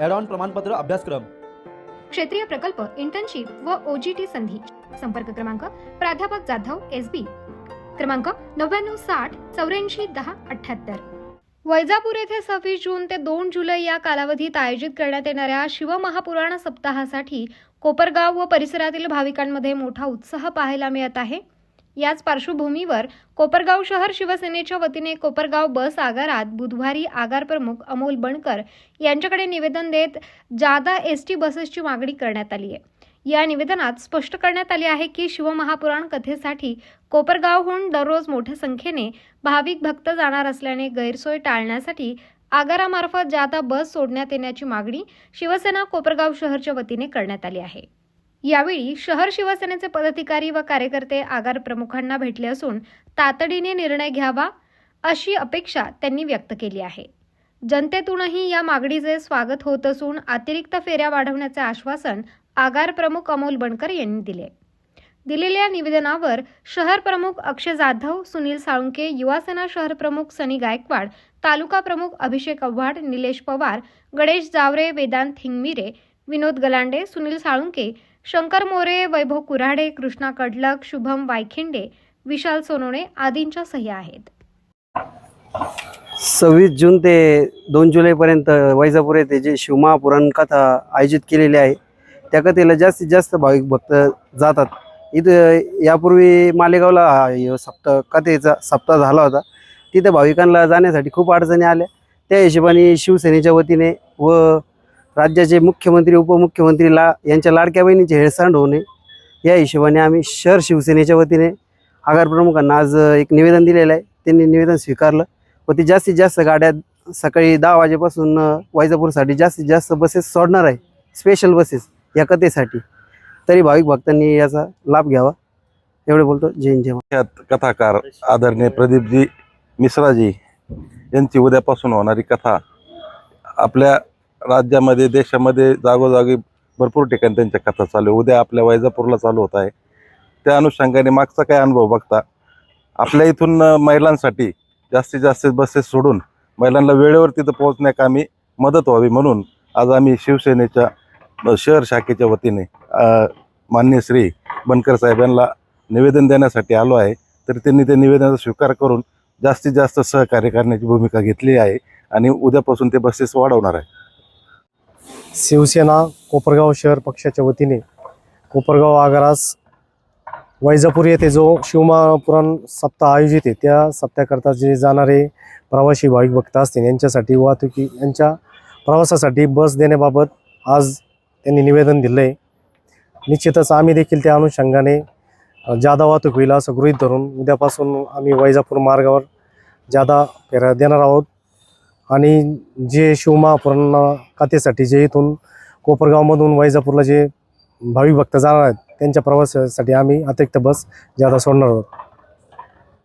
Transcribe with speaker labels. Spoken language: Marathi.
Speaker 1: ऑन प्रमाणपत्र अभ्यासक्रम.
Speaker 2: क्षेत्रीय प्रकल्प इंटर्नशिप व ओजीटी संधी. संपर्क क्रमांक प्राध्यापक जाधव एस बी क्रमांक नव्याण्णव साठ चौऱ्याऐंशी दहा अठ्ठ्याहत्तर वैजापूर येथे सव्वीस जून ते दोन जुलै या कालावधीत आयोजित करण्यात येणाऱ्या शिवमहापुराण सप्ताहासाठी कोपरगाव व परिसरातील भाविकांमध्ये मोठा उत्साह पाहायला मिळत आहे. याच पार्श्वभूमीवर कोपरगाव शहर शिवसेनेच्या वतीने कोपरगाव बस आगारात बुधवारी आगार प्रमुख अमोल बणकर यांच्याकडे निवेदन देत जादा एस टी बसेसची मागणी करण्यात आली आहे. या निवेदनात स्पष्ट करण्यात आले आहे की शिवमहापुराण कथेसाठी कोपरगावहून दररोज मोठ्या संख्येने भाविक भक्त जाणार असल्याने गैरसोय टाळण्यासाठी आगारामार्फत जादा बस सोडण्यात येण्याची मागणी शिवसेना कोपरगाव शहरच्या वतीने करण्यात आली आहे. यावेळी शहर शिवसेनेचे पदाधिकारी व कार्यकर्ते आगार प्रमुखांना भेटले असून तातडीने निर्णय घ्यावा अशी अपेक्षा त्यांनी व्यक्त केली आहे. जनतेतूनही या मागणीचे स्वागत होत असून अतिरिक्त फेऱ्या वाढवण्याचे आश्वासन आगार प्रमुख अमोल बनकर यांनी दिले. दिलेल्या निवेदनावर शहर प्रमुख अक्षय जाधव सुनील साळुंके युवासेना शहर प्रमुख सनी गायकवाड तालुका प्रमुख अभिषेक आव्हाड निलेश पवार गणेश जावरे वेदांत हिंगमिरे विनोद गलांडे सुनील साळुंके शंकर मोरे वैभव कुऱ्हाडे कृष्णा कडलक शुभम वायखिंडे विशाल सोनोणे आदींच्या सह्या आहेत.
Speaker 3: सव्वीस जून ते दोन जुलैपर्यंत वैजापूर येथे जे शिवमहापुराण कथा आयोजित केलेली आहे त्या कथेला जास्तीत जास्त भाविक भक्त जातात. इथं यापूर्वी मालेगावला हा सप्ताह कथेचा सप्ताह झाला होता. तिथे भाविकांना जाण्यासाठी खूप अडचणी आल्या. त्या हिशोबाने शिवसेनेच्या वतीने व राज्याचे मुख्यमंत्री उपमुख्यमंत्री ला यांच्या लाडक्या बहिणीचे हेळसांड होणे या हिशोबाने आम्ही शहर शिवसेनेच्या वतीने आगार प्रमुखांना आज एक निवेदन दिलेलं आहे. त्यांनी निवेदन स्वीकारलं. व ते जास्तीत जास्त गाड्या सकाळी दहा वाजेपासून वैजापूरसाठी जास्तीत जास्त बसेस सोडणार आहे. स्पेशल बसेस या कथेसाठी. तरी भाविक भक्तांनी याचा लाभ घ्यावा. एवढे बोलतो. जैन हिंद जय
Speaker 4: कथाकार आदरणीय प्रदीपजी मिश्राजी यांची उद्यापासून होणारी कथा आपल्या राज्यामध्ये देशामध्ये जागोजागी भरपूर ठिकाणी त्यांच्या कथा चालू आहे. उद्या आपल्या वैजापूरला चालू होत आहे. त्या अनुषंगाने मागचा काय अनुभव बघता? आपल्या इथून महिलांसाठी जास्तीत जास्त बसेस सोडून महिलांना वेळेवर तिथं पोहोचण्याकामी मदत व्हावी म्हणून आज आम्ही शिवसेनेच्या शहर शाखेच्या वतीने मान्य श्री बनकर साहेब यांना निवेदन देण्यासाठी आलो आहे. तर त्यांनी ते निवेदनाचा स्वीकार करून जास्तीत जास्त सहकार्य करण्याची भूमिका घेतली आहे आणि उद्यापासून ते बसेस वाढवणार आहे.
Speaker 5: शिवसेना कोपरगाव शहर पक्षाच्या वतीने कोपरगाव आगारास वैजापूर येथे जो शिवमहापुराण सप्ताह आयोजित आहे त्या सप्ताहाकरता जे जाणारे प्रवासी भाविक भक्त असतील यांच्यासाठी वाहतुकी यांच्या प्रवासासाठी बस देण्याबाबत आज त्यांनी निवेदन दिलं आहे निश्चितच आम्ही देखील त्या अनुषंगाने जादा वाहतूक होईल असं गृहीत धरून उद्यापासून आम्ही वैजापूर मार्गावर जादा फेऱ्या देणार आहोत. आणि जे शिवमहापुराण कथेसाठी जे इथून कोपरगावमधून वैजापूरला जे भाविक भक्त जाणार आहेत त्यांच्या प्रवासासाठी आम्ही अतिरिक्त बस ज्यादा सोडणार आहोत.